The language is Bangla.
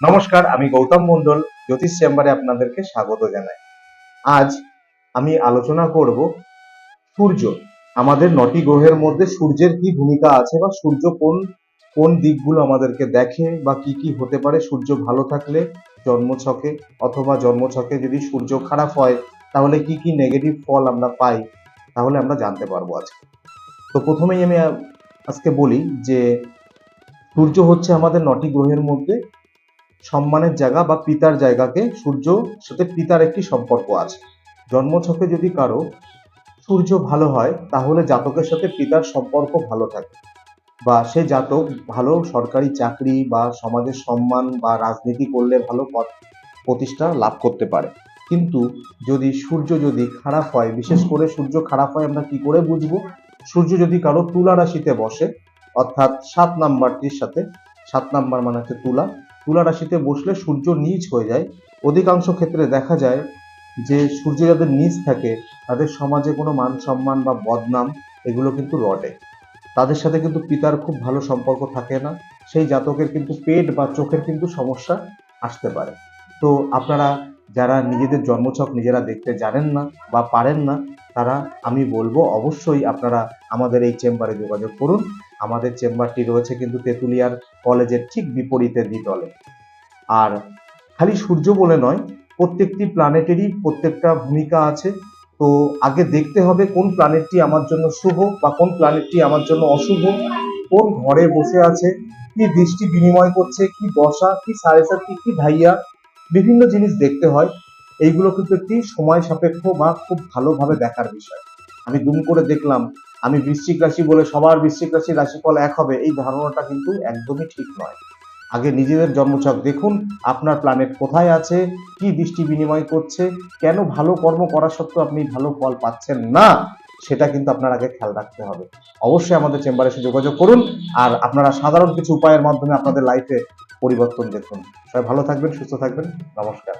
নমস্কার, আমি গৌতম মণ্ডল, জ্যোতিষ চেম্বারে আপনাদেরকে স্বাগত জানাই। আজ আমি আলোচনা করব সূর্য। আমাদের নটি গ্রহের মধ্যে সূর্যের কি ভূমিকা আছে বা সূর্য কোন কোন দিকগুলো আমাদেরকে দেখে বা কি কি হতে পারে? সূর্য ভালো থাকলে জন্মছকে অথবা জন্মছকে যদি সূর্য খারাপ হয়, তাহলে কি কি নেগেটিভ ফল আমরা পাই? তাহলে আমরা জানতে পারব আজকে। তো প্রথমেই আমি আজকে বলি যে সূর্য হচ্ছে আমাদের নটি গ্রহের মধ্যে সম্মানের জায়গা বা পিতার জায়গাকে সূর্য সাথে পিতার একটি সম্পর্ক আছে। জন্মছকে যদি কারও সূর্য ভালো হয়, তাহলে জাতকের সাথে পিতার সম্পর্ক ভালো থাকে বা সে জাতক ভালো সরকারি চাকরি বা সমাজের সম্মান বা রাজনীতি করলে ভালো পদ প্রতিষ্ঠা লাভ করতে পারে। কিন্তু যদি সূর্য যদি খারাপ হয়, বিশেষ করে সূর্য খারাপ হয়, আমরা কি করে বুঝব? সূর্য যদি কারও তুলা রাশিতে বসে, অর্থাৎ সাত নাম্বারটির সাথে, সাত নাম্বার মানে হচ্ছে তুলা তুলা রাশিতে বসলে সূর্য নিচ হয়ে যায়। অধিকাংশ ক্ষেত্রে দেখা যায় যে, সূর্য যাদের নিচ থাকে, তাদের সমাজে কোনো মান সম্মান বা বদনাম এগুলো কিন্তু রটে। তাদের সাথে কিন্তু পিতার খুব ভালো সম্পর্ক থাকে না। সেই জাতকের কিন্তু পেট বা চোখের কিন্তু সমস্যা আসতে পারে। তো আপনারা যারা নিজেদের জন্মছক নিজেরা দেখতে জানেন না বা পারেন না তারা, আমি বলব অবশ্যই আপনারা আমাদের এই চেম্বারে যোগাযোগ করুন। আমাদের চেম্বারটি রয়েছে কিন্তু তেঁতুলিয়ার কলেজের ঠিক বিপরীতে দ্বিতলে। আর খালি সূর্য বলে নয়, প্রত্যেকটি প্ল্যানেটেরই প্রত্যেকটা ভূমিকা আছে। তো আগে দেখতে হবে কোন প্ল্যানেটটি আমার জন্য শুভ বা কোন প্ল্যানেটটি আমার জন্য অশুভ, কোন ঘরে বসে আছে, কি দৃষ্টি বিনিময় করছে, কি দশা কি সাড়ে সাথী কি ধাইয়া বিভিন্ন জিনিস দেখতে হয়। এইগুলো কিন্তু একটি সময় সাপেক্ষ বা খুব ভালোভাবে দেখার বিষয়। আমি দুম করে দেখলাম, আমি বৃশ্চিক রাশি বলে সবার বৃশ্চিক রাশির রাশিফল এক হবে, এই ধারণাটা কিন্তু একদমই ঠিক নয়। আগে নিজেদের জন্মছক দেখুন, আপনার প্ল্যানেট কোথায় আছে, কি দৃষ্টি বিনিময় করছে, কেন ভালো কর্ম করা সত্ত্বেও আপনি ভালো ফল পাচ্ছেন না, সেটা কিন্তু আপনার আগে খেয়াল রাখতে হবে। অবশ্যই আমাদের চেম্বারে এসে যোগাযোগ করুন, আর আপনারা সাধারণ কিছু উপায়ের মাধ্যমে আপনাদের লাইফে পরিবর্তন দেখুন। সবাই ভালো থাকবেন, সুস্থ থাকবেন, নমস্কার।